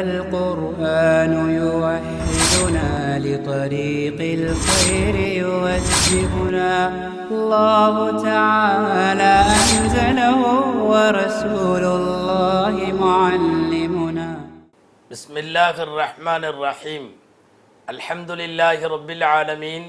القرآن يوحدنا لطريق الخير يوجهنا. الله تعالى أنزله ورسول الله معلمنا. بسم الله الرحمن الرحيم. الحمد لله رب العالمين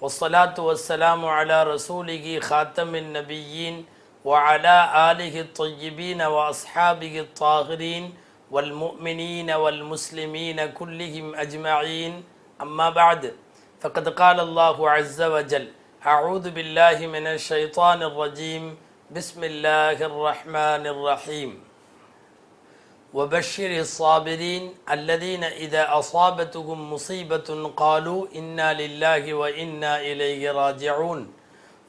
والصلاة والسلام على رسوله خاتم النبيين وعلى آله الطيبين وأصحابه الطاهرين والمؤمنين والمسلمين كلهم أجمعين. أما بعد فقد قال الله عز وجل أعوذ بالله من الشيطان الرجيم. بسم الله الرحمن الرحيم. وبشر الصابرين الذين إذا أصابتهم مصيبة قالوا إنا لله وإنا إليه راجعون.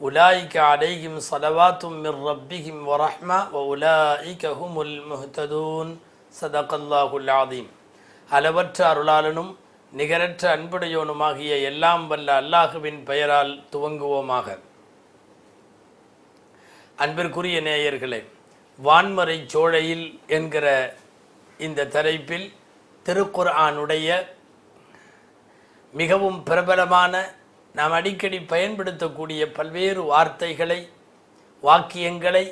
أولئك عليهم صلوات من ربهم ورحمة وأولئك هم المهتدون. சதகல்லாஹுல் அளவற்ற அருளாளனும் நிகரற்ற அன்புடையோனுமாகிய எல்லாம் வல்ல அல்லாஹுவின் பெயரால் துவங்குவோமாக. அன்பிற்குரிய நேயர்களே வான்மறை சோழையில் என்கிற இந்த தலைப்பில் திருக்குர்ஆனுடைய மிகவும் பிரபலமான நாம் அடிக்கடி பயன்படுத்தக்கூடிய பல்வேறு வார்த்தைகளை வாக்கியங்களை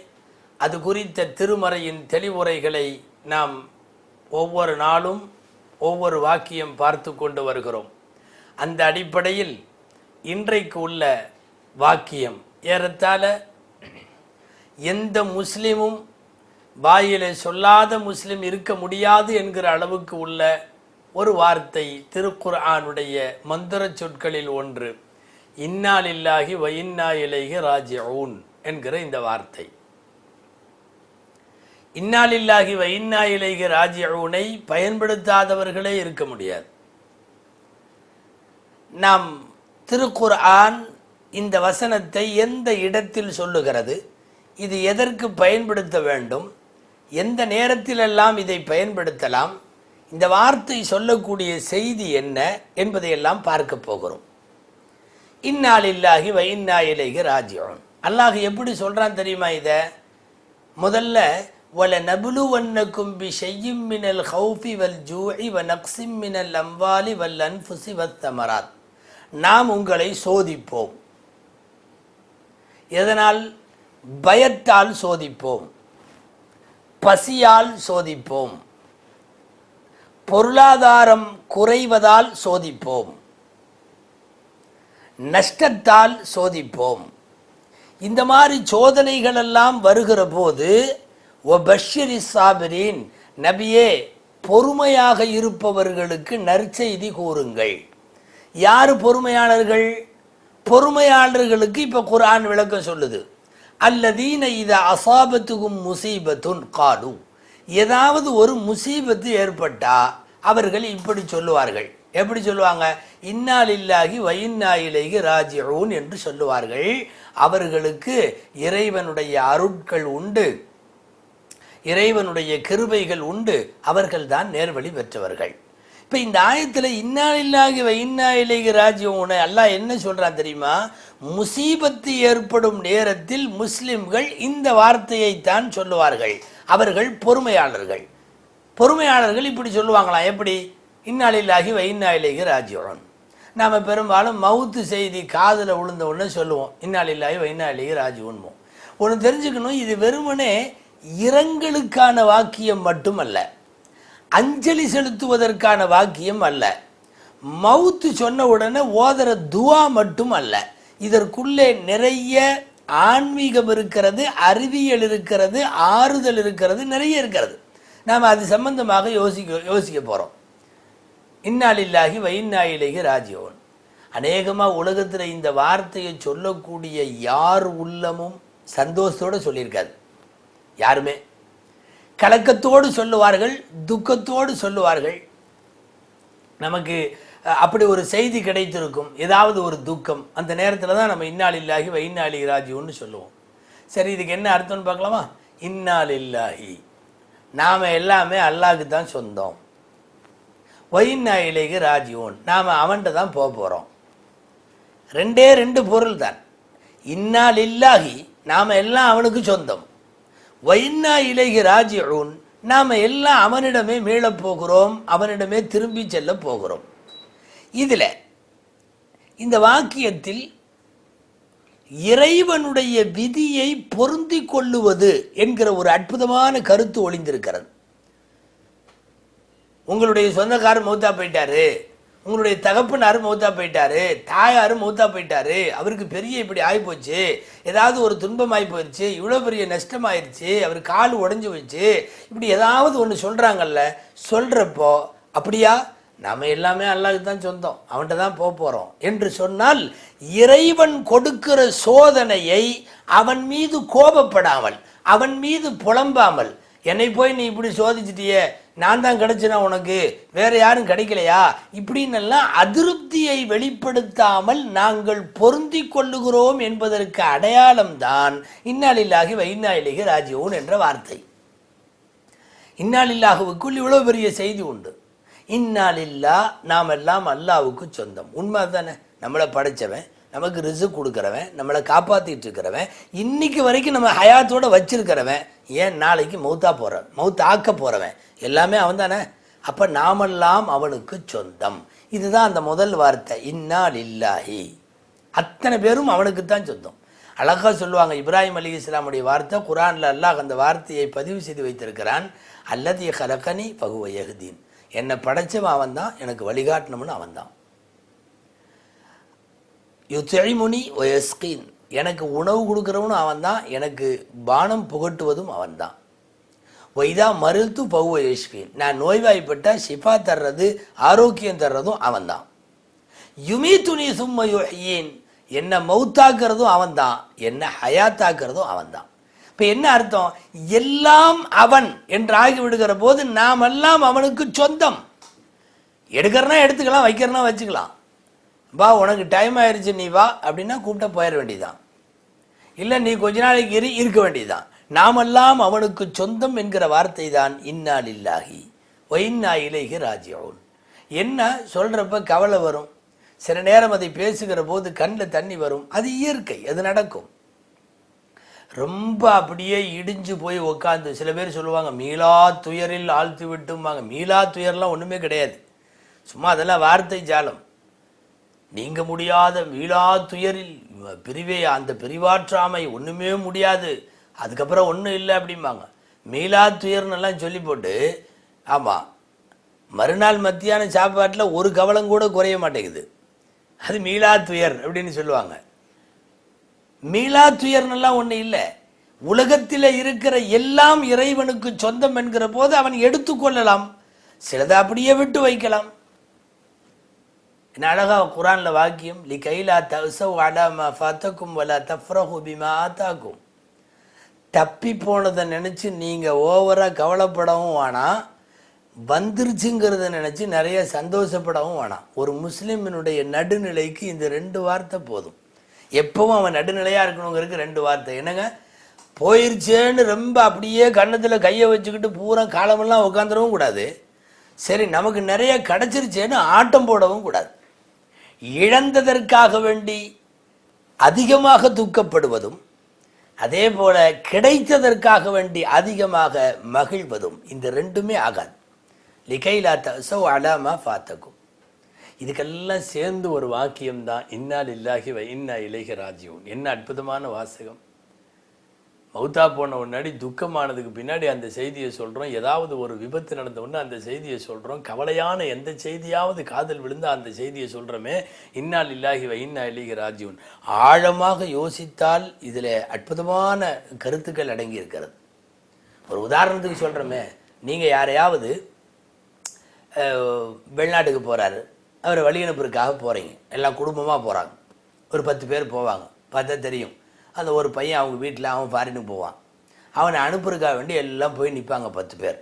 அது குறித்த திருமறையின் தெளிவுரைகளை நாம் ஒவ்வொரு நாளும் ஒவ்வொரு வாக்கியம் பார்த்து கொண்டு வருகிறோம். அந்த அடிப்படையில் இன்றைக்கு உள்ள வாக்கியம் ஏறத்தாழ எந்த முஸ்லீமும் வாயிலே சொல்லாத முஸ்லீம் இருக்க முடியாது என்கிற அளவுக்கு உள்ள ஒரு வார்த்தை திருக்குர்ஆனுடைய மந்திர சொற்களில் ஒன்று இன்னாலில்லாகி வயின்னா இலைகி இலைஹி ராஜிஊன் என்கிற இந்த வார்த்தை. இன்னாலில்லாகி வ இன்னா இலைஹி பயன்படுத்தாதவர்களே இருக்க முடியாது. நாம் திருக்குர்ஆன் இந்த வசனத்தை எந்த இடத்தில் சொல்லுகிறது இது எதற்கு பயன்படுத்த வேண்டும் எந்த நேரத்திலெல்லாம் இதை பயன்படுத்தலாம் இந்த வார்த்தை சொல்லக்கூடிய செய்தி என்ன என்பதையெல்லாம் பார்க்க போகிறோம். இந்நாளில்லாகி வைன்னா இலைகி ராஜ்யோன் அல்லாஹ் எப்படி சொல்கிறான் தெரியுமா இதை? முதல்ல வல நபுலுவன்னக்கும் பி செய்யும் மினல் ஹவுஃபி வல் ஜூஇ வ நக்ஸிம் மினல் அம்பாலி வல் அன்புசி வத்தமராத் நாம் உங்களை சோதிப்போம். எதனால்? பயத்தால் சோதிப்போம். பசியால் சோதிப்போம். பொருளாதாரம் குறைவதால் சோதிப்போம். நஷ்டத்தால் சோதிப்போம். இந்த மாதிரி சோதனைகள் எல்லாம் வருகிற போது ஒபஷிரி சாபிரின் நபியே பொறுமையாக இருப்பவர்களுக்கு நற்செய்தி கூறுங்கள். யார் பொறுமையாளர்கள்? பொறுமையாளர்களுக்கு இப்போ குரான் விளக்கம் சொல்லுது. அல்லதீன இதை அசாபத்துக்கும் முசீபத்துன் காடு ஏதாவது ஒரு முசீபத்து ஏற்பட்டா அவர்கள் இப்படி சொல்லுவார்கள். எப்படி சொல்லுவாங்க? இன்னாலில்லாகி வையின்னாயிலேகி ராஜிஊன் என்று சொல்லுவார்கள். அவர்களுக்கு இறைவனுடைய அருட்கள் உண்டு. இறைவனுடைய கிருபைகள் உண்டு அவர்கள்தான் நேர்வழி பெற்றவர்கள். இப்போ இந்த ஆயத்தில் இன்னாலில்லாகி இன்னாயிலேகி ராஜ்யம் அல்லாஹ் என்ன சொல்கிறான் தெரியுமா? முசீபத்து ஏற்படும் நேரத்தில் முஸ்லிம்கள் இந்த வார்த்தையைத்தான் சொல்லுவார்கள். அவர்கள் பொறுமையாளர்கள். பொறுமையாளர்கள் இப்படி சொல்லுவாங்களாம் எப்படி? இன்னாலில்லாகி வைநாளிலேகி ராஜ்யம் நாம் பெரும்பாலும் மவுத்து செய்தி காதில் விழுந்த உடனே சொல்லுவோம் இந்நாளில்லாகி வைநாளிலேகி ராஜ்யோன்மோம் ஒன்று தெரிஞ்சுக்கணும் இது வெறுமனே இரங்கலுக்கான வாக்கியம் மட்டுமல்ல அஞ்சலி செலுத்துவதற்கான வாக்கியம் அல்ல மவுத்து சொன்ன உடனே ஓதுற துவா மட்டும் அல்ல இதற்குள்ளே நிறைய ஆன்மீகம் இருக்கிறது அறிவியல் இருக்கிறது ஆறுதல் இருக்கிறது நிறைய இருக்கிறது. நாம் அது சம்பந்தமாக யோசிக்க யோசிக்க போகிறோம் இன்னாலில்லாகி வைநாயிலேகி ராஜ்யோன் அநேகமாக உலகத்தில் இந்த வார்த்தையை சொல்லக்கூடிய யார் உள்ளமும் சந்தோஷத்தோடு சொல்லியிருக்காது. யாருமே? கலக்கத்தோடு சொல்லுவார்கள் துக்கத்தோடு சொல்லுவார்கள். நமக்கு அப்படி ஒரு செய்தி கிடைத்திருக்கும். ஏதாவது ஒரு துக்கம். அந்த நேரத்தில் தான் நம்ம இன்னாலில்லாகி வைநாளி ராஜின்னு சொல்லுவோம். சரி இதுக்கு என்ன அர்த்தம்னு பார்க்கலாமா? இன்னாலில்லாஹி. நாம் எல்லாமே அல்லாஹுக்கு தான் சொந்தம். வைநாயிலேகி ராஜியோன் நாம் அவன்கிட்ட தான் போக போகிறோம் ரெண்டே ரெண்டு பொருள் தான் இன்னால் இல்லாகி நாம் எல்லாம் அவனுக்கு சொந்தம். வைன்னா இலகி ராஜிஊன் நாம் எல்லாம் அவனிடமே மீளப் போகிறோம். அவனிடமே திரும்பி செல்ல போகிறோம். இதில் இந்த வாக்கியத்தில் இறைவனுடைய விதியை பொருந்தி கொள்ளுவது என்கிற ஒரு அற்புதமான கருத்து ஒளிந்திருக்கிறது. உங்களுடைய சொந்தக்காரர் மௌத்தா போயிட்டாரு. உங்களுடைய தகப்பனார் மௌத்தா போயிட்டாரு தாயார் மௌத்தா போயிட்டாரு அவருக்கு பெரிய இப்படி ஆகிப்போச்சு ஏதாவது ஒரு துன்பம் ஆகி போயிடுச்சு இவ்வளோ பெரிய நஷ்டம் ஆயிடுச்சு அவர் கால் உடஞ்சி போச்சு இப்படி ஏதாவது ஒன்று சொல்கிறாங்கல்ல சொல்கிறப்போ அப்படியா? நாம் எல்லாமே அல்லாஹ்க்கு தான் சொந்தம் அவன்கிட்ட தான் போக போகிறோம் என்று சொன்னால் இறைவன் கொடுக்கிற சோதனையை அவன் மீது கோபப்படாமல் அவன் மீது புலம்பாமல் என்னை போய் நீ இப்படி சோதிச்சிட்டியே நான் தான் கிடைச்சினா உனக்கு? வேற யாரும் கிடைக்கலையா? இப்படின்னெல்லாம் அதிருப்தியை வெளிப்படுத்தாமல் நாங்கள் பொருந்தி கொள்ளுகிறோம் என்பதற்கு அடையாளம்தான் இன்னாலில்லாகி வைநாயிலிகி ராஜீவன் என்ற வார்த்தை. இன்னாலில்லாஹுவுக்குள் இவ்வளோ பெரிய செய்தி உண்டு. இன்னாலில்லா நாம் எல்லாம் அல்லாவுக்கு சொந்தம். உண்மை தானே நம்மளை படைச்சவன். நமக்கு ரிசு கொடுக்குறவன் நம்மளை காப்பாற்றிட்டு இருக்கிறவன் இன்னைக்கு வரைக்கும் நம்ம ஹயாத்தோடு வச்சிருக்கிறவன் ஏன் நாளைக்கு மௌத்தா போகிறவன் மௌத்த ஆக்க போகிறவன் எல்லாமே அவன் தானே? அப்போ நாமெல்லாம் அவனுக்கு சொந்தம். இதுதான் அந்த முதல் வார்த்தை. இன்னால் இல்லாஹி அத்தனை பேரும் அவனுக்கு தான் சொந்தம். அழகாக சொல்லுவாங்க இப்ராஹிம் அலி இஸ்லாமுடைய வார்த்தை. குரான்ல அல்லாஹ் அந்த வார்த்தையை பதிவு செய்து வைத்திருக்கிறான். அல்லது ஹலக்கனி பகுவ யஹ்தீன். என்னை படைச்சவன் அவன் தான் எனக்கு வழிகாட்டணும்னு அவன் தான் யுத்தழிமுனி ஒயஸ்கின் எனக்கு உணவு கொடுக்குறவனும் அவன் தான் எனக்கு பானம் புகட்டுவதும் அவன் தான் வைதா மருத்து பகுவ யஷ்கின் நான் நோய்வாய்ப்பட்டால் ஷிஃபா தர்றது ஆரோக்கியம் தர்றதும் அவன் தான் யுமி துணி சும்மையின் என்னை மௌத்தாக்குறதும் அவன் தான் என்னை ஹயாத்தாக்குறதும் அவன் தான் இப்போ என்ன அர்த்தம்? எல்லாம் அவன் என்று ஆகி விடுகிற போது நாமெல்லாம் அவனுக்கு சொந்தம். எடுக்கிறனா எடுத்துக்கலாம் வைக்கிறனா வச்சுக்கலாம். வா உனக்கு டைம் ஆயிடுச்சு நீ வா அப்படின்னா கூப்பிட்டா போயிட வேண்டியதான் இல்லை நீ கொஞ்ச நாளைக்கு இரு இருக்க வேண்டியதுதான். நாமெல்லாம் அவனுக்கு சொந்தம் என்கிற வார்த்தை தான் இன்னால் இல்லாகி ஒயின்னா இலேகி ராஜ்யவுன் என்ன சொல்கிறப்ப கவலை வரும். சில நேரம் அதை பேசுகிற போது கண்ணில் தண்ணி வரும். அது இயற்கை அது நடக்கும். ரொம்ப அப்படியே இடிஞ்சு போய் உக்காந்து சில பேர் சொல்லுவாங்க மீளா துயரில் ஆழ்த்து விட்டும்பாங்க மீளா துயர்லாம் ஒன்றுமே கிடையாது. சும்மா அதெல்லாம் வார்த்தை ஜாலம். நீங்க முடியாத மீளா துயரில் பிரிவே அந்த பிரிவாற்றாமை ஒன்றுமே முடியாது. அதுக்கப்புறம் ஒன்றும் இல்லை அப்படிம்பாங்க. மீளா துயர்னு எல்லாம் சொல்லி போட்டு ஆமாம் மறுநாள் மத்தியான சாப்பாட்டில் ஒரு கவலம் கூட குறைய மாட்டேங்குது. அது மீளா துயர் அப்படின்னு சொல்லுவாங்க. மீளா துயர்னெல்லாம் ஒன்றும் இல்லை. உலகத்தில் இருக்கிற எல்லாம் இறைவனுக்கு சொந்தம் என்கிற போது அவன் எடுத்துக்கொள்ளலாம் சிலதை அப்படியே விட்டு வைக்கலாம். என்ன அழகா குரான்ல வாக்கியம் லி கைலா தசவ் அலாமா ஃபத்தக்கும் வலா தஃப்ரஹு பிமா ஆத்தாக்கும். தப்பி போனதை நினச்சி நீங்கள் ஓவராக கவலைப்படவும் வேணாம். வந்துருச்சுங்கிறத நினச்சி நிறைய சந்தோஷப்படவும் வேணாம். ஒரு முஸ்லிமினுடைய நடுநிலைக்கு இந்த ரெண்டு வார்த்தை போதும். எப்பவும் அவன் நடுநிலையாக இருக்கணுங்கிறதுக்கு ரெண்டு வார்த்தை. என்னங்க? போயிருச்சேன்னு ரொம்ப அப்படியே கன்னத்தில் கையை வச்சுக்கிட்டு பூரா காலமெல்லாம் உட்காந்துடவும் கூடாது. சரி நமக்கு நிறைய கிடைச்சிருச்சேன்னு ஆட்டம் போடவும் கூடாது. இழந்ததற்காக வேண்டி அதிகமாக துக்கப்படுவதும் அதே போல கிடைத்ததற்காக வேண்டி அதிகமாக மகிழ்வதும் இந்த ரெண்டுமே ஆகாது. லிகைலா தசோ அலாமா பார்த்துக்கும் இதுக்கெல்லாம் சேர்ந்து ஒரு வாக்கியம் தான் இன்னால் இல்லாகி இன்னா இலைக ராஜ்யம் என்ன அற்புதமான வாசகம். மௌத்தா போன முன்னாடி துக்கமானதுக்கு பின்னாடி அந்த செய்தியை சொல்கிறோம் ஏதாவது ஒரு விபத்து நடந்த உடனே அந்த செய்தியை சொல்கிறோம் கவலையான எந்த செய்தியாவது காதல் விழுந்தால் அந்த செய்தியை சொல்கிறோமே இன்னால் இல்லாகி வைன்னா இல்லீக ராஜீவன் ஆழமாக யோசித்தால் இதில் அற்புதமான கருத்துக்கள் அடங்கி இருக்கிறது ஒரு உதாரணத்துக்கு சொல்கிறோமே நீங்கள் யாரையாவது வெளிநாட்டுக்கு போகிறாரு அவரை வழி அனுப்புறதுக்காக போகிறீங்க எல்லாம் குடும்பமாக போகிறாங்க ஒரு பத்து பேர் போவாங்க. பார்த்தா தெரியும். அந்த ஒரு பையன் அவங்க வீட்டில் அவன் ஃபாரினுக்கு போவான். அவனை அனுப்புறதுக்காக வேண்டி எல்லாம் போய் நிற்பாங்க பத்து பேர்.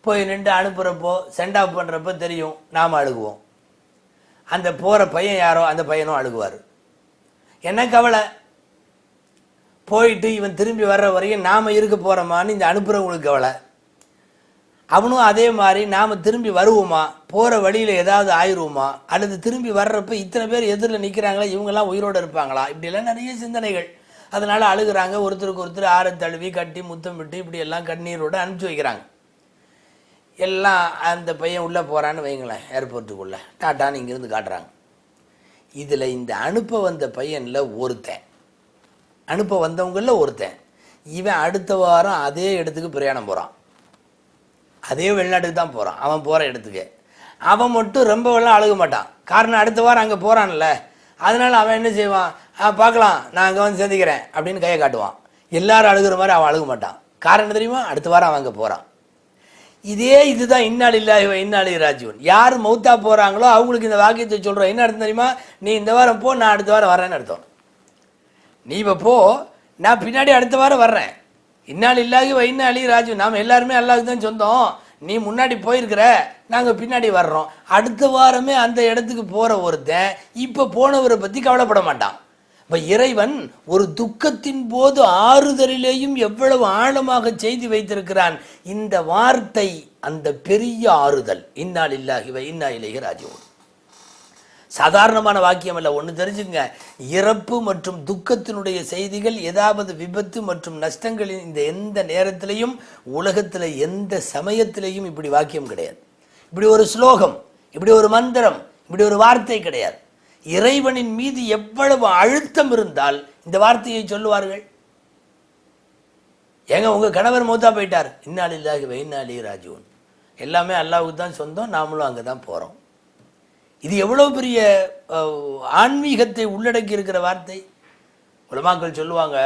போய் நின்று அனுப்புகிறப்போ சென்ட் ஆஃப் பண்ணுறப்போ தெரியும் நாம் அழுகுவோம். அந்த போகிற பையன் யாரோ அந்த பையனும் அழுகுவார். என்ன கவலை? போயிட்டு இவன் திரும்பி வர்ற வரையும் நாம் இருக்க போகிறோமான்னு இந்த அனுப்புகிறவங்களுக்கு கவலை. அவனும் அதே மாதிரி நாம் திரும்பி வருவோமா? போகிற வழியில் ஏதாவது ஆயிடுவோமா அல்லது திரும்பி வர்றப்ப இத்தனை பேர் எதிரில் நிற்கிறாங்களா இவங்கெல்லாம் உயிரோடு இருப்பாங்களா? இப்படியெல்லாம் நிறைய சிந்தனைகள். அதனால் அழுகுறாங்க. ஒருத்தருக்கு ஒருத்தர் ஆற தழுவி கட்டி முத்தம் விட்டு இப்படி எல்லாம் கண்ணீரோட அனுப்பிச்சி வைக்கிறாங்க. எல்லாம் அந்த பையன் உள்ளே போகிறான்னு வைங்களேன் ஏர்போர்ட்டுக்குள்ளே டாட்டான்னு இங்கேருந்து காட்டுறாங்க. இதில் இந்த அனுப்ப வந்த பையனில் ஒருத்தன். அனுப்ப வந்தவங்களில் ஒருத்தன். இவன் அடுத்த வாரம் அதே இடத்துக்கு பிரயாணம் போகிறான் அதே வெளிநாட்டுக்கு தான் போகிறான் அவன் போகிற இடத்துக்கு. அவன் மட்டும் ரொம்ப வெள்ளம் அழுக மாட்டான். காரணம் அடுத்த வாரம் அங்கே போகிறான்ல அதனால் அவன் என்ன செய்வான்? "ஆ, பார்க்கலாம். நான் அங்கே வந்து சந்திக்கிறேன். அப்படின்னு கையை காட்டுவான். எல்லாரும் அழுகுற மாதிரி அவன் அழுக மாட்டான். காரணம் என்ன தெரியுமா? அடுத்த வாரம் அவன் அங்கே போகிறான் இதே இதுதான் இன்னாள் இன்னாலி ராஜீவன். யார் மௌத்தா போகிறாங்களோ அவங்களுக்கு இந்த வாக்கியத்தை சொல்கிறோம் என்ன அர்த்தம் தெரியுமா? நீ இந்த வாரம் போ நான் அடுத்த வாரம் வரேன்னு அர்த்தம். நீ இப்போ போ. நான் பின்னாடி அடுத்த வாரம் வர்றேன். இன்னால் இல்லாகி வைனா அலி ராஜு நாம் எல்லாருமே அல்லாஹ்க்கு தான் சொந்தம். நீ முன்னாடி போயிருக்கிற நாங்கள் பின்னாடி வர்றோம். அடுத்த வாரமே அந்த இடத்துக்கு போகிற ஒருத்தன் இப்போ போனவரை பற்றி கவலைப்பட மாட்டான். இப்போ இறைவன் ஒரு துக்கத்தின் போது ஆறுதலிலேயும் எவ்வளவு ஆழமாக செய்தி வைத்திருக்கிறான் இந்த வார்த்தை அந்த பெரிய ஆறுதல். இன்னால் இல்லாகி வை இன்னா இலேஹி ராஜுவன். சாதாரணமான வாக்கியம் அல்ல. ஒன்று தெரிஞ்சுங்க இறப்பு மற்றும் துக்கத்தினுடைய செய்திகள் ஏதாவது விபத்து மற்றும் நஷ்டங்களின் இந்த எந்த நேரத்திலையும் உலகத்தில் எந்த சமயத்திலையும் இப்படி வாக்கியம் கிடையாது. இப்படி ஒரு ஸ்லோகம் இப்படி ஒரு மந்திரம் இப்படி ஒரு வார்த்தை கிடையாது. இறைவனின் மீது எவ்வளவு அழுத்தம் இருந்தால் இந்த வார்த்தையை சொல்லுவார்கள். ஏங்க உங்கள் கணவர் மூத்தா போயிட்டார். இன்னாலி இல்லாஹி வைநாளி ராஜுவன் எல்லாமே அல்லாவுக்கு தான் சொந்தம் நாமளும் அங்கே தான் போகிறோம் இது எவ்வளவு பெரிய ஆன்மீகத்தை உள்ளடக்கி இருக்கிற வார்த்தை? உலமாக்கள் சொல்லுவாங்க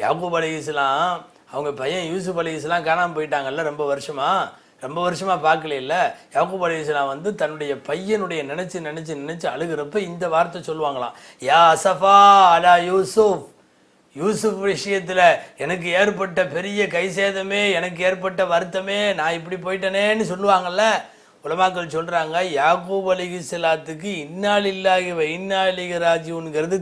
யாக்கூப் அலி இஸ்லாம் அவங்க பையன் யூசுப் அலி இஸ்லாம் காணாமல் போயிட்டாங்கல்ல ரொம்ப வருஷமா? ரொம்ப வருஷமா பார்க்கல இல்லை யாக்கூப் அலி இஸ்லாம் வந்து தன்னுடைய பையனுடைய நினைச்சு நினைச்சு நினைச்சு அழுகிறப்ப இந்த வார்த்தை சொல்லுவாங்களாம். யா அசஃபா அலா யூசுப் யூசுப் விஷயத்தில் எனக்கு ஏற்பட்ட பெரிய கை சேதமே எனக்கு ஏற்பட்ட வருத்தமே நான் இப்படி போயிட்டனேன்னு சொல்லுவாங்கல்ல? உலமாக்கள் சொல்கிறாங்க யாக்கூப் அலிகிஸ்லாத்துக்கு இன்னால் இல்லாகி இன்னாலிக ராஜுங்கிறது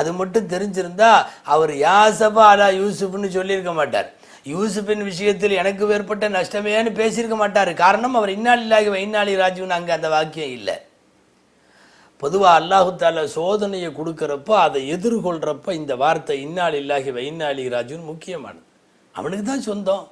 அது மட்டும் தெரிஞ்சிருந்தா அவர் யாசபா அலா யூசுஃப்னு சொல்லியிருக்க மாட்டார். யூசுஃபின் விஷயத்தில் எனக்கு ஏற்பட்ட நஷ்டமேன்னு பேசியிருக்க மாட்டார். காரணம் அவர் இன்னால் இல்லாகி இன்னாலி ராஜுன்னு அங்கே அந்த வாக்கியம் இல்லை. பொதுவாக அல்லாஹு சோதனையை கொடுக்குறப்போ அதை எதிர்கொள்கிறப்ப இந்த வார்த்தை இன்னால் இல்லாகி வைநாளி ராஜுன்னு முக்கியமானது. அவனுக்கு தான் சொந்தம்.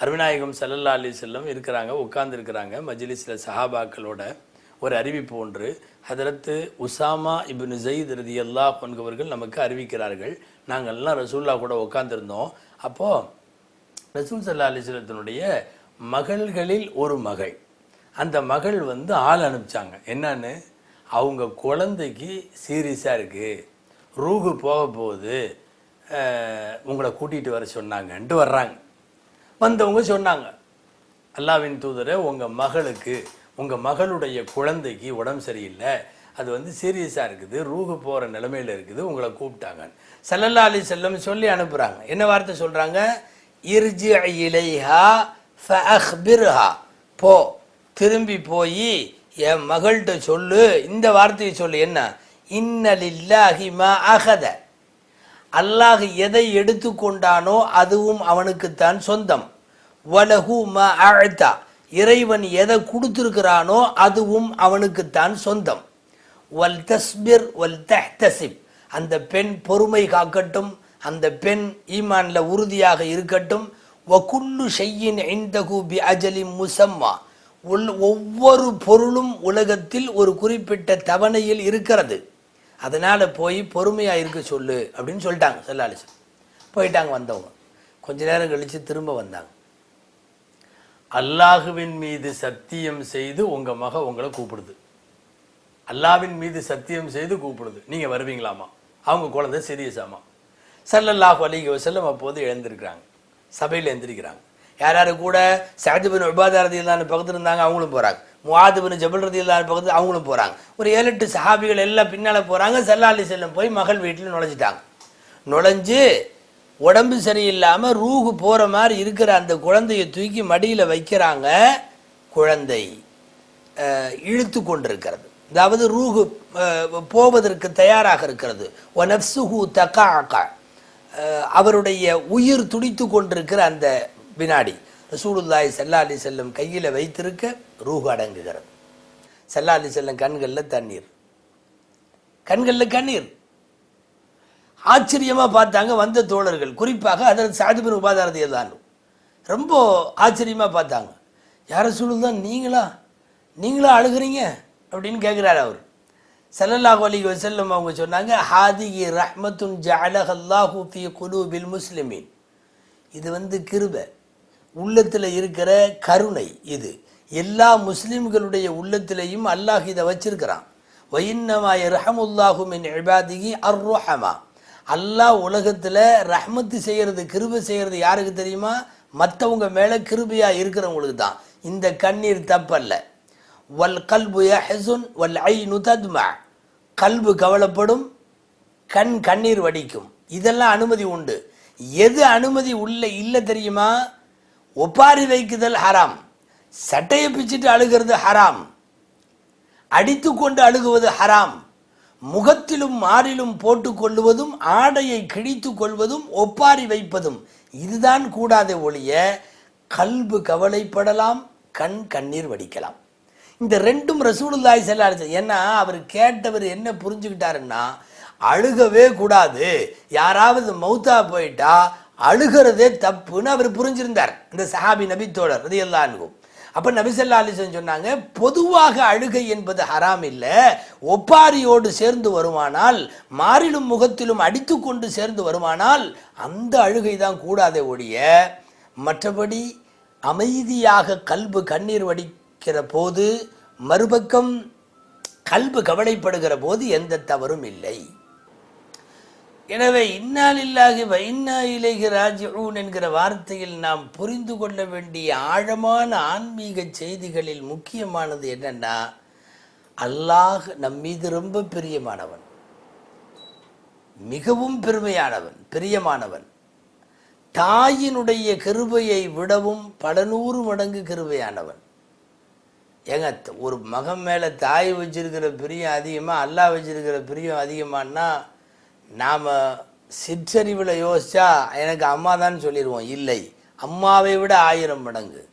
அருவிநாயகம் சல்லல்லா அலி செல்லம் இருக்கிறாங்க உட்கார்ந்துருக்கிறாங்க. மஜ்லிஸில் சஹாபாக்களோட ஒரு அறிவிப்பு ஒன்று. ஹதரத்து உசாமா இபின் ஜெயித் ரதி அல்லா என்பவர்கள் நமக்கு அறிவிக்கிறார்கள். நாங்கள் எல்லாம் ரசூல்லா கூட உட்காந்துருந்தோம் அப்போது ரசூல் சல்லா அலிஸ்லத்தினுடைய மகள்களில் ஒரு மகள். அந்த மகள் வந்து ஆள் அனுப்பிச்சாங்க. என்னன்னு? அவங்க குழந்தைக்கு சீரியஸாக இருக்குது ரூகு போக போகுது. உங்களை கூட்டிகிட்டு வர சொன்னாங்கன்ட்டு வர்றாங்க. வந்தவங்க சொன்னாங்க அல்லாவின் தூதரை உங்கள் மகளுக்கு உங்கள் மகளுடைய குழந்தைக்கு உடம்பு சரியில்லை. அது வந்து சீரியஸாக இருக்குது. ரூகு போகிற நிலைமையில் இருக்குது. உங்களை கூப்பிட்டாங்க சல்லல்லா அலி செல்லம் சொல்லி அனுப்புகிறாங்க என்ன வார்த்தை சொல்கிறாங்க இர்ஜி இலைஹா ஃபஅஹ்பிர்ஹா. போ திரும்பி போய் என் மகள்கிட்ட சொல்லு. இந்த வார்த்தையை சொல்லு. என்ன? இன்னலில்லாஹி மா அகத அல்லாஹ் எதை எடுத்துக்கொண்டானோ அதுவும் அவனுக்குத்தான் சொந்தம். வலஹு ம அழ்தா இறைவன் எதை கொடுத்துருக்கிறானோ அதுவும் அவனுக்குத்தான் சொந்தம். வல் தஸ்பிர் வல் தஹ்தசிப். அந்த பெண் பொறுமை காக்கட்டும். அந்த பெண் ஈமான்ல உறுதியாக இருக்கட்டும். வகுல்லு ஷையின் ஐந்தகு பி அஜலி முசம்மா. உள் ஒவ்வொரு பொருளும் உலகத்தில் ஒரு குறிப்பிட்ட தவணையில் இருக்கிறது. அதனால் போய் பொறுமையாக இருக்க சொல்லு அப்படின்னு சொல்லிட்டாங்க செல்லாலிசன். போயிட்டாங்க வந்தவங்க. கொஞ்ச நேரம் கழித்து திரும்ப வந்தாங்க. அல்லாஹுவின் மீது சத்தியம் செய்து உங்க மக உங்களை கூப்பிடுது. அல்லாவின் மீது சத்தியம் செய்து கூப்பிடுது. நீங்க வருவீங்களாமா? அவங்க குழந்தை சீரியஸாமா ஸல்லல்லாஹு அலிக வசல்லம் அப்போது எழுந்திருக்கிறாங்க. சபையில் எழுந்திருக்கிறாங்க யார் யார் கூட? சஹதுபின் உபாதா ரதி பக்கத்தில் இருந்தாங்க அவங்களும் போறாங்க. முவாதுபின் ஜபல் ரதி இல்லாத பக்கத்தில் அவங்களும் போறாங்க. ஒரு ஏழு எட்டு சஹாபிகள் எல்லாம் பின்னால போறாங்க. சல்லா அலி செல்லம் போய் மகள் வீட்டில் நுழைஞ்சிட்டாங்க. நுழைஞ்சு உடம்பு சரியில்லாமல் ரூகு போகிற மாதிரி இருக்கிற அந்த குழந்தையை தூக்கி மடியில் வைக்கிறாங்க குழந்தை. இழுத்து கொண்டிருக்கிறது. அதாவது ரூகு போவதற்கு தயாராக இருக்கிறது. ஒனப்சுஹு தக்கா. அக்கா அவருடைய உயிர் துடித்து கொண்டிருக்கிற அந்த வினாடி. ரசூலுல்லாய் செல்லா அலி செல்லம் கையில் வைத்திருக்க ரூஹு அடங்குகிறது. செல்லா அலி செல்லம் கண்களில் தண்ணீர். கண்களில் கண்ணீர். ஆச்சரியமாக பார்த்தாங்க வந்த தோழர்கள். குறிப்பாக அதற்கு சாதிபின் உபாதாரத்தை தான் ரொம்ப ஆச்சரியமாக பார்த்தாங்க. யாரை சொல்லுதான் நீங்களா? நீங்களா அழுகுறீங்க? அப்படின்னு கேட்குறாரு அவர். ஸல்லல்லாஹு அலி வசல்லம் அவங்க சொன்னாங்க ஹாதிகி ரஹ்மத்துன் ஜலஹல்லாஹு ஃபீ குலூபில் முஸ்லிமீன். இது வந்து கிருபை. உள்ளத்தில் இருக்கிற கருணை இது. எல்லா முஸ்லிம்களுடைய உள்ளத்திலையும் அல்லாஹ் இதை வச்சிருக்கிறான். வைன்னமா ரஹமுல்லாஹு மின் இபாதிகி அர் ரொஹமா அல்லாஹ் உலகத்தில் ரஹ்மத்து செய்கிறது கிருபை செய்கிறது யாருக்கு தெரியுமா? மற்றவங்க மேலே கிருபையாக இருக்கிறவங்களுக்கு தான். இந்த கண்ணீர் தப்பல்ல. வல் கல்பு ஹெசுன் வல் ஐ நுதத்மா கல்பு கவலைப்படும் கண் கண்ணீர் வடிக்கும். இதெல்லாம் அனுமதி உண்டு. எது அனுமதி உள்ள இல்லை தெரியுமா? ஒப்பாரி வைக்குதல் ஹராம். சட்டையை பிச்சுட்டு அழுகிறது ஹராம். அடித்து கொண்டு அழுகுவது ஹராம். முகத்திலும் மாறிலும் போட்டு கொள்வதும் ஆடையை கிழித்து கொள்வதும் ஒப்பாரி வைப்பதும். இதுதான் கூடாத ஒழிய கல்பு கவலைப்படலாம் கண் கண்ணீர் வடிக்கலாம். இந்த ரெண்டும் ரசூலுல்லாய் ஸல்லல்லாஹு ஏன்னா அவர் கேட்டவர் என்ன புரிஞ்சுக்கிட்டாருன்னா அழுகவே கூடாது. யாராவது மௌத்தா போயிட்டா அழுகிறதே தப்புன்னு அவர் புரிஞ்சிருந்தார். இந்த சஹாபி நபி தோழர் அது எல்லாம் அப்போ நபிசல்லா அலிசன் சொன்னாங்க பொதுவாக அழுகை என்பது ஹராம் இல்லை. ஒப்பாரியோடு சேர்ந்து வருமானால் மாறிலும் முகத்திலும் அடித்து கொண்டு சேர்ந்து வருமானால் அந்த அழுகை தான் கூடாதே ஒழிய மற்றபடி அமைதியாக கல்பு கண்ணீர் வடிக்கிற போது மறுபக்கம் கல்பு கவலைப்படுகிற போது எந்த தவறும் இல்லை. எனவே இன்னாலில்லாகி வைன்னா இலேகி ராஜிஊன் என்கிற வார்த்தையில் நாம் புரிந்து கொள்ள வேண்டிய ஆழமான ஆன்மீக செய்திகளில் முக்கியமானது என்னன்னா அல்லாஹ் நம் மீது ரொம்ப பிரியமானவன். மிகவும் பெருமையானவன் பிரியமானவன். தாயினுடைய கிருபையை விடவும் பல நூறு மடங்கு கிருபையானவன். ஏங்க ஒரு மகன் மேலே தாய் வச்சிருக்கிற பிரியம் அதிகமாக அல்லாஹ் வச்சிருக்கிற பிரியம் அதிகமானா நாம் சிற்றறிவில் யோசிச்சா எனக்கு அம்மா தான் சொல்லிடுவோம் இல்லை. அம்மாவை விட ஆயிரம் மடங்கு.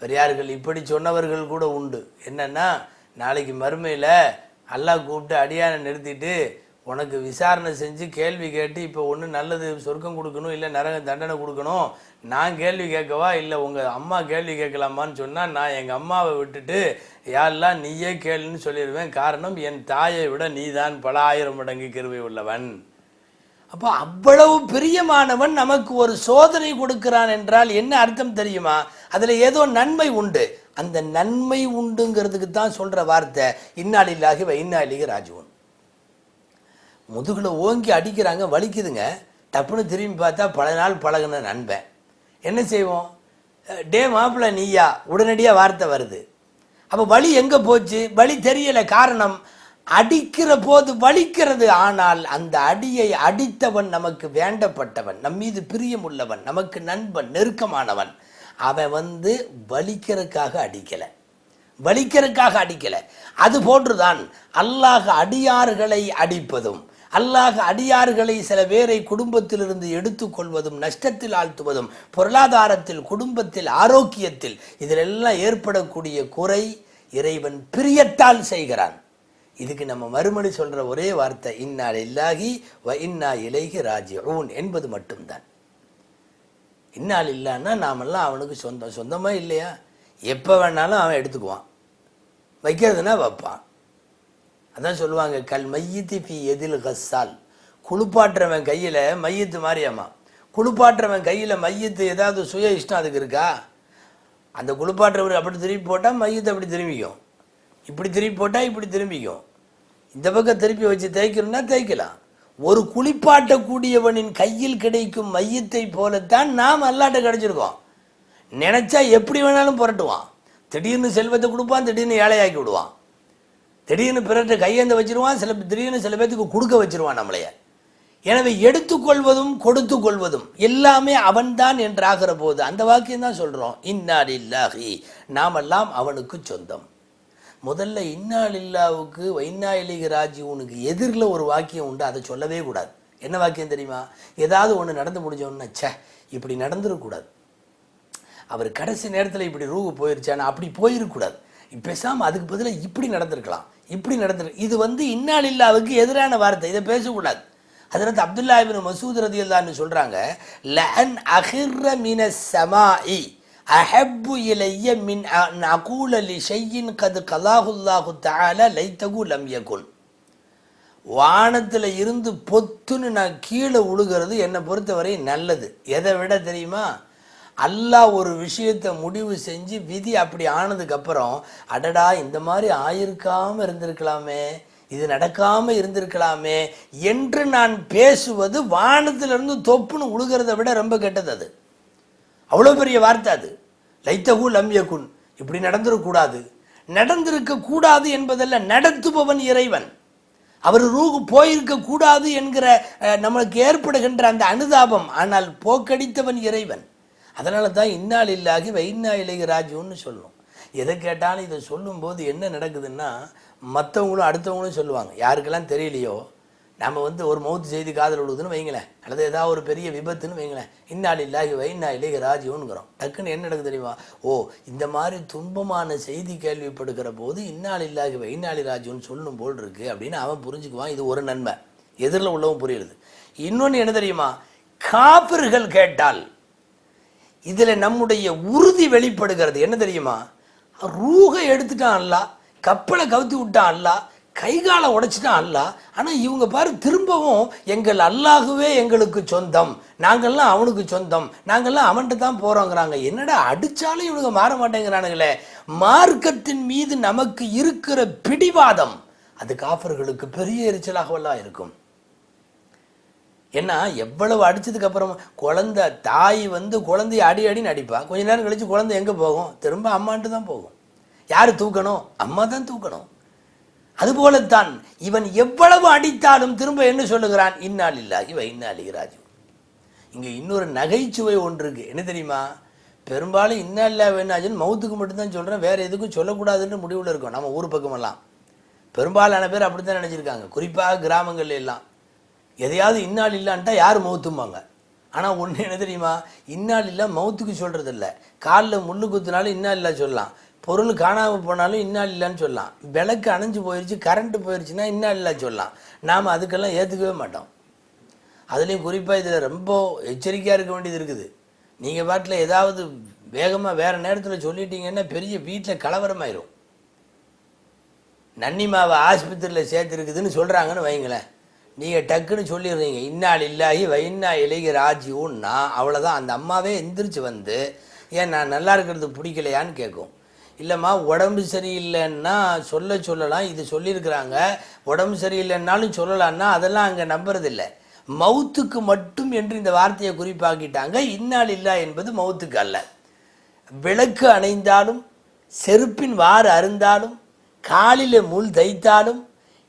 பெரியார்கள் இப்படி சொன்னவர்கள் கூட உண்டு. என்னன்னா நாளைக்கு மறுமையில் அல்லாஹ் கூப்பிட்டு அடியானை நிறுத்திட்டு உனக்கு விசாரணை செஞ்சு கேள்வி கேட்டு இப்போ ஒன்று நல்லது சொர்க்கம் கொடுக்கணும் இல்லை நரக தண்டனை கொடுக்கணும் நான் கேள்வி கேட்கவா இல்லை உங்கள் அம்மா கேள்வி கேட்கலாமான்னு சொன்னால் நான் எங்கள் அம்மாவை விட்டுட்டு யாரெல்லாம் நீயே கேளுன்னு சொல்லிடுவேன் காரணம் என் தாயை விட நீதான் பல ஆயிரம் மடங்கு கிருவை உள்ளவன். அப்போ அவ்வளவு பிரியமானவன் நமக்கு ஒரு சோதனை கொடுக்கிறான் என்றால் என்ன அர்த்தம் தெரியுமா? அதில் ஏதோ நன்மை உண்டு. அந்த நன்மை உண்டுங்கிறதுக்கு தான் சொல்கிற வார்த்தை இன்னாலில்லாகி வைநாளிக இன்னாலிக ராஜுவன் முதுகில் ஓங்கி அடிக்கிறாங்க வலிக்குதுங்க. டப்புன்னு திரும்பி பார்த்தா பல நாள் பழகின நண்பன். என்ன செய்வோம்? டே மாப்பிள்ள நீயா? உடனடியாக வார்த்தை வருது. அப்போ வலி எங்கே போச்சு? வலி தெரியலை. காரணம் அடிக்கிற போது வலிக்கிறது. ஆனால் அந்த அடியை அடித்தவன் நமக்கு வேண்டப்பட்டவன். நம் மீது பிரியமுள்ளவன் நமக்கு நண்பன் நெருக்கமானவன். அவன் வந்து வலிக்கிறதுக்காக அடிக்கலை. வலிக்கிறதுக்காக அடிக்கலை. அது போன்றுதான் அல்லாஹ் அடியார்களை அடிப்பதும். அல்லாஹ் அடியார்களை சில பேரை குடும்பத்திலிருந்து எடுத்துக்கொள்வதும் நஷ்டத்தில் ஆழ்த்துவதும் பொருளாதாரத்தில் குடும்பத்தில் ஆரோக்கியத்தில் இதிலெல்லாம் ஏற்படக்கூடிய குறை இறைவன் பிரியத்தால் செய்கிறான். இதுக்கு நம்ம மறுமொழி சொல்ற ஒரே வார்த்தை இன்னா இல்லாகி வ இன்னா இலைகி ராஜிஊன் என்பது மட்டும்தான். இன்னால் இல்லைன்னா நாமெல்லாம் அவனுக்கு சொந்தம் சொந்தமாக இல்லையா? எப்போ வேணாலும் அவன் எடுத்துக்குவான். வைக்கிறதுனா வைப்பான். அதான் சொல்லுவாங்க கல் மையத்தி பி எதில் கஸ்ஸால். குளிப்பாட்டுறவன் கையில் மையத்து மாதிரியாமா குளிப்பாட்டுறவன் கையில் மையத்து ஏதாவது சுய இஷ்டம் அதுக்கு இருக்கா? அந்த குளிப்பாட்டுறவர் அப்படி திருப்பி போட்டால் மையத்தை அப்படி திரும்பிக்கும். இப்படி திருப்பி போட்டால் இப்படி திரும்பிக்கும். இந்த பக்கம் திருப்பி வச்சு தேய்க்கணும்னா தேய்க்கலாம். ஒரு குளிப்பாட்டக்கூடியவனின் கையில் கிடைக்கும் மையத்தை போலத்தான் நாம் அல்லாட்ட கிடைச்சிருக்கோம். நினச்சா எப்படி வேணாலும் புரட்டுவான். திடீர்னு செல்வத்தை கொடுப்பான் திடீர்னு ஏழையாக்கி விடுவான். திடீர்னு பிறர்கிட்ட கையேந்த வச்சிருவான் சில திடீர்னு சில பேர்த்துக்கு கொடுக்க வச்சிருவான் நம்மளைய. எனவே எடுத்துக்கொள்வதும் கொடுத்து கொள்வதும் எல்லாமே அவன்தான் என்றாகிற போது அந்த வாக்கியம் தான் சொல்கிறோம் இன்னார் இல்லாஹி நாமெல்லாம் அவனுக்கு சொந்தம். முதல்ல இன்னால் இல்லாவுக்கு வைனா இலிக ராஜீவனுக்கு எதிரில் ஒரு வாக்கியம் உண்டு அதை சொல்லவே கூடாது. என்ன வாக்கியம் தெரியுமா? ஏதாவது ஒன்று நடந்து முடிஞ்சோன்னு ச்சே இப்படி நடந்துடக்கூடாது அவர் கடைசி நேரத்தில் இப்படி ரூவு போயிருச்சான்னு அப்படி போயிருக்கூடாது. பேசாமல் அதுக்கு பதிலாக இப்படி நடந்திருக்கலாம். இப்படி நடந்துரு. இது வந்து இன்னால் இல்லாவுக்கு எதிரான வார்த்தை. இதை பேசக்கூடாது. அதற்கு அப்துல்லா இபின் மசூத் ரதியல்லான்னு சொல்கிறாங்க லன் அஹிர்ர மின சமாஇ அஹப்பு இலைய மின் அகூலலி ஷையின் கது கலாஹுல்லாஹு தால லைத்தகு லம் யகுன். வானத்தில் இருந்து பொத்துன்னு நான் கீழே உழுகிறது என்னை பொறுத்தவரை நல்லது. எதை விட தெரியுமா? அல்லாஹ் ஒரு விஷயத்தை முடிவு செஞ்சு விதி அப்படி ஆனதுக்கப்புறம் அடடா இந்த மாதிரி ஆயிருக்காமல் இருந்திருக்கலாமே இது நடக்காமல் இருந்திருக்கலாமே என்று நான் பேசுவது வானத்திலிருந்து தொப்புன்னு உழுகிறத விட ரொம்ப கெட்டது அது. அவ்வளோ பெரிய வார்த்தை அது. லைத்தகு லம்யகுன் இப்படி நடந்துடக்கூடாது நடந்திருக்க கூடாது என்பதல்ல நடத்துபவன் இறைவன். அவர் ரூகு போயிருக்க கூடாது என்கிற நம்மளுக்கு ஏற்படுகின்ற அந்த அனுதாபம் ஆனால் போக்கடித்தவன் இறைவன். அதனால தான் இன்னால் இல்லாகி வைன்னா இலகி ராஜுன்னு சொல்லணும் எதை கேட்டாலும் இதை சொல்லும்போது என்ன நடக்குதுன்னா மற்றவங்களும் அடுத்தவங்களும் சொல்லுவாங்க. யாருக்கெல்லாம் தெரியலையோ நம்ம வந்து ஒரு மௌத்து செய்தி காதல் விழுதுன்னு வைங்களேன். அல்லது ஏதாவது ஒரு பெரிய விபத்துன்னு வைங்களேன். இன்னால் இல்லாகி வைன்னா இலகி ராஜுங்கிறோம் டக்குன்னு என்ன நடக்குது தெரியுமா? ஓ இந்த மாதிரி துன்பமான செய்தி கேள்விப்படுகிற போது இன்னால் இல்லாகி வைநாளி ராஜுன்னு சொல்லணும் போல் இருக்குது அப்படின்னு அவன் புரிஞ்சுக்குவான். இது ஒரு நன்மை. எதிரில் உள்ளவும் புரியுது. இன்னொன்று என்ன தெரியுமா? காப்பிர்கள் கேட்டால் இதில் நம்முடைய உறுதி வெளிப்படுகிறது. என்ன தெரியுமா? ரூகை எடுத்துட்டான் அல்ல கப்பலை கவுத்தி விட்டான் அல்ல கைகாலை உடைச்சிட்டான் அல்ல ஆனால் இவங்க பாரு திரும்பவும் எங்கள் அல்லாகவே எங்களுக்கு சொந்தம். நாங்கள்லாம் அவனுக்கு சொந்தம். நாங்கள்லாம் அவன்கிட்ட தான் போகிறோங்கிறாங்க என்னடா அடித்தாலும் இவனுங்க மாற மாட்டேங்கிறானுங்களே. மார்க்கத்தின் மீது நமக்கு இருக்கிற பிடிவாதம் அது காஃபர்களுக்கு பெரிய எரிச்சலாகவெல்லாம் இருக்கும். ஏன்னா எவ்வளவு அடிச்சதுக்கு அப்புறம் குழந்தை தாய் வந்து குழந்தைய அடி அடின்னு அடிப்பா கொஞ்ச நேரம் கழிச்சு குழந்தை எங்கே போகும்? திரும்ப அம்மான்ட்டு தான் போகும். யார் தூக்கணும்? அம்மா தான் தூக்கணும். அதுபோலத்தான் இவன் எவ்வளவு அடித்தாலும் திரும்ப என்ன சொல்லுகிறான்? இன்னால் இல்லா இவ இன்னாலி ராஜு இங்க இன்னொரு நகைச்சுவை ஒன்று இருக்கு. என்ன தெரியுமா? பெரும்பாலும் இன்னா வேணாச்சுன்னு மௌத்துக்கு மட்டும்தான் சொல்கிறேன் வேற எதுக்கும் சொல்லக்கூடாதுன்னு முடிவில் இருக்கும். நம்ம ஊர் பக்கமெல்லாம். பெரும்பாலான பேர் அப்படித்தான் நினச்சிருக்காங்க. குறிப்பாக கிராமங்கள்ல எல்லாம். எதையாவது இன்னால் இல்லான்ட்டா யார் மௌத்தும்பாங்க ஆனால் ஒன்று என்ன தெரியுமா? இன்னால் இல்லை மௌத்துக்கு சொல்கிறது இல்லை காலில் முள்ளு குத்துனாலும் இன்னால் இல்லை சொல்லலாம். பொருள் காணாமல் போனாலும் இன்னால் இல்லைன்னு சொல்லலாம். விளக்கு அணைஞ்சு போயிடுச்சு கரண்ட்டு போயிடுச்சுன்னா இன்னால் இல்லை சொல்லலாம். நாம் அதுக்கெல்லாம் ஏற்றுக்கவே மாட்டோம். அதுலேயும் குறிப்பாக இதில் ரொம்ப எச்சரிக்கையாக இருக்க வேண்டியது இருக்குது. நீங்கள் பாட்டில் ஏதாவது வேகமாக வேறு நேரத்தில் சொல்லிட்டீங்கன்னா பெரிய வீட்டில் கலவரமாயிரும். நன்னிமாவை ஆஸ்பத்திரியில் சேர்த்துருக்குதுன்னு சொல்கிறாங்கன்னு வைங்களேன். நீங்கள் டக்குன்னு சொல்லிடுறீங்க இன்னால் இல்லாகி வைன்னா இலகி ராஜியூன்னா அவ்வளோதான் அந்த அம்மாவே எந்திரிச்சு வந்து ஏன் நான் நல்லா இருக்கிறது பிடிக்கலையான்னு கேட்கும் இல்லைம்மா உடம்பு சரியில்லைன்னா சொல்ல சொல்லலாம். இது சொல்லியிருக்கிறாங்க. உடம்பு சரியில்லைன்னாலும் சொல்லலாம்னா அதெல்லாம் அங்கே நம்புறதில்லை. மவுத்துக்கு மட்டும் என்று இந்த வார்த்தையை குறிப்பாக்கிட்டாங்க. இன்னால் இல்லா என்பது மவுத்துக்கு அல்ல. விளக்கு அணைந்தாலும் செருப்பின் வாறு அருந்தாலும் காலில் முள் தைத்தாலும்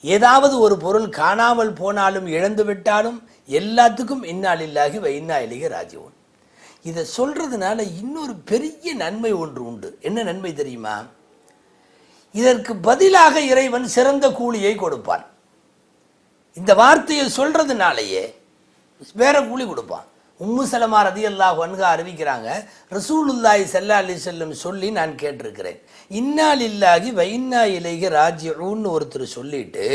ஏதாவது ஒரு பொருள் காணாமல் போனாலும் இழந்து விட்டாலும் எல்லாத்துக்கும் இன்னாலில்லாகி வைன்னா இலிக ராஜீவன் இதை சொல்றதுனால இன்னொரு பெரிய நன்மை ஒன்று உண்டு. என்ன நன்மை தெரியுமா? இதற்கு பதிலாக இறைவன் சிறந்த கூலியை கொடுப்பான். இந்த வார்த்தையை சொல்றதுனாலேயே வேற கூலி கொடுப்பான். உம்மு சலமா ரதி அல்லாஹ் அன்கா அறிவிக்கிறாங்க ரசூலுல்லாய் செல்லா அலி வஸல்லம் சொல்லி நான் கேட்டிருக்கிறேன். இன்னால் இல்லாகி வைன்னா இன்னா இலைஹி ராஜிஊன்னு ஒருத்தர் சொல்லிட்டு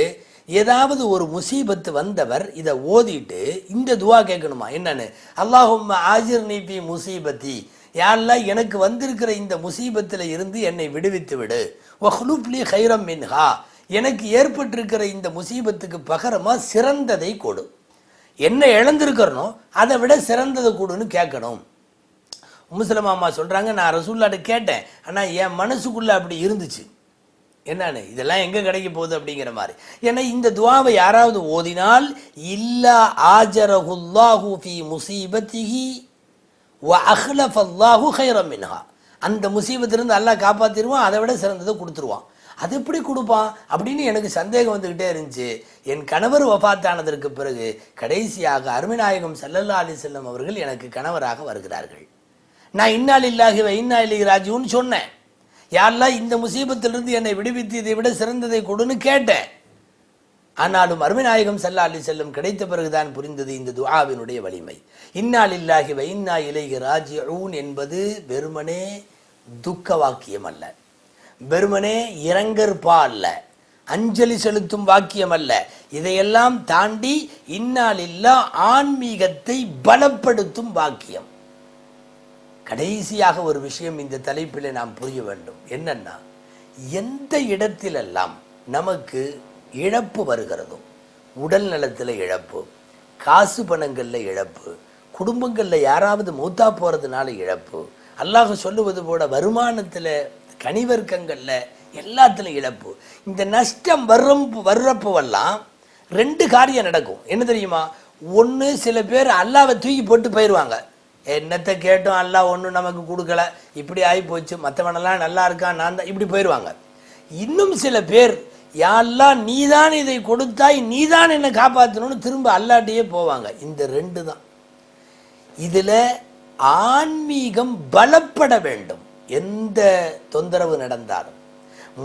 ஏதாவது ஒரு முசீபத்து வந்தவர் இதை ஓதிட்டு இந்த துவா கேட்கணுமா? என்னன்னு? அல்லாஹும் ஆஜிர் நீபி முசீபத்தி. யாரெல்லாம் எனக்கு வந்திருக்கிற இந்த முசீபத்தில் இருந்து என்னை விடுவித்து விடு. வஹ்லுப்லி ஹைரம் மின்ஹா. எனக்கு ஏற்பட்டிருக்கிற இந்த முசீபத்துக்கு பகரமாக சிறந்ததை கொடு. என்ன இழந்திருக்கிறனோ அதை விட சிறந்ததை கொடுன்னு கேட்கணும். முஸ்லிம் அம்மா சொல்கிறாங்க நான் ரசூல்லாட்ட கேட்டேன். ஆனால் என் மனசுக்குள்ளே அப்படி இருந்துச்சு. என்னன்னு? இதெல்லாம் எங்கே கிடைக்க போகுது? அப்படிங்கிற மாதிரி. ஏன்னா இந்த துவாவை யாராவது ஓதினால் இல்லா ஆஜரஹுல்லாஹு ஃபி முசீபத்திஹி வ அஹ்லஃபல்லாஹு ஹைரம் மின்ஹா. அந்த முசீபத்திலிருந்து அல்லாஹ் காப்பாற்றிடுவான் அதை விட சிறந்ததை கொடுத்துருவான். அது எப்படி கொடுப்பான்? அப்படின்னு எனக்கு சந்தேகம் வந்துக்கிட்டே இருந்துச்சு. என் கணவர் வபாத்தானதற்கு பிறகு கடைசியாக அருமைநாயகம் சல்லல்லா அலி செல்லம் அவர்கள் எனக்கு கணவராக வருகிறார்கள். நான் இன்னால் இல்லாகி இன்னா இல்லி ராஜுன்னு சொன்னேன். யாரெல்லாம் இந்த முசீபத்திலிருந்து என்னை விடுவித்து இதை விட சிறந்ததை கொடுன்னு கேட்டேன். ஆனாலும் அருமைநாயகம் சல்லா அலி செல்லம் கிடைத்த பிறகுதான் புரிந்தது இந்த துஆவினுடைய வலிமை. இன்னால் இல்லாகி இன்னா இலைகி ராஜிஊன் என்பது வெறுமனே துக்க வாக்கியம் அல்ல. வெறுமனே இரங்கற்பா அல்ல அஞ்சலி செலுத்தும் வாக்கியம் அல்ல இதையெல்லாம் தாண்டி இன்னாலில்லா ஆன்மீகத்தை பலப்படுத்தும் வாக்கியம். கடைசியாக ஒரு விஷயம் இந்த தலைப்பில் நாம் புரிய வேண்டும். என்னன்னா எந்த இடத்திலெல்லாம் நமக்கு இழப்பு வருகிறதோ உடல் நலத்தில் இழப்பு காசு பணங்களில் இழப்பு குடும்பங்களில் யாராவது மூத்தா போகிறதுனால இழப்பு அல்லாஹ் சொல்லுவது போல வருமானத்தில் கனிவர்க்கங்களில் எல்லாத்துலையும் இழப்பு. இந்த நஷ்டம் வரும் வர்றப்போவெல்லாம் ரெண்டு காரியம் நடக்கும். என்ன தெரியுமா? ஒன்று சில பேர் அல்லாவை தூக்கி போட்டு போயிடுவாங்க என்னத்தை கேட்டோம் அல்லாஹ் ஒன்றும் நமக்கு கொடுக்கல. இப்படி ஆகி போச்சு மற்றவனெல்லாம் நல்லா இருக்கான் நான் தான் இப்படி போயிடுவாங்க இன்னும் சில பேர் யாரெல்லாம் நீதான் இதை கொடுத்தாய் நீதான் என்னை காப்பாற்றணும்னு திரும்ப அல்லாட்டையே போவாங்க. இந்த ரெண்டு தான். இதில் ஆன்மீகம் பலப்பட வேண்டும். எந்த தொந்தரவு நடந்தாலும்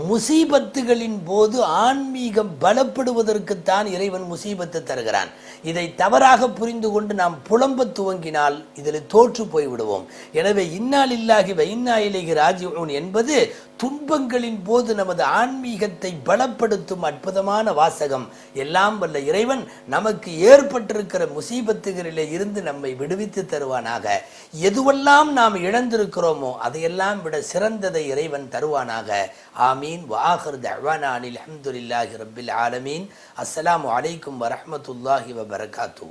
முசீபத்துகளின் போது ஆன்மீகம் பலப்படுவதற்குத்தான் இறைவன் முசீபத்தை தருகிறான். இதை தவறாக புரிந்து கொண்டு நாம் புலம்ப துவங்கினால் இதில் தோற்று போய் விடுவோம் எனவே இன்னால் இல்லாகி வைன்னா இலேகி ராஜீவன் என்பது துன்பங்களின் போது நமது ஆன்மீகத்தை பலப்படுத்தும் அற்புதமான வாசகம். எல்லாம் வல்ல இறைவன் நமக்கு ஏற்பட்டிருக்கிற முசீபத்துகளிலே இருந்து நம்மை விடுவித்து தருவானாக. எதுவெல்லாம் நாம் இழந்திருக்கிறோமோ அதையெல்லாம் விட சிறந்ததை இறைவன் தருவானாக. ஆமீன். வாஹர் தவானானில் அஹமதுல்லாஹி ரபில் ஆலமீன். அஸ்ஸலாமு அலைக்கும் வரமத்துல்லாஹி வபரகாத்தூ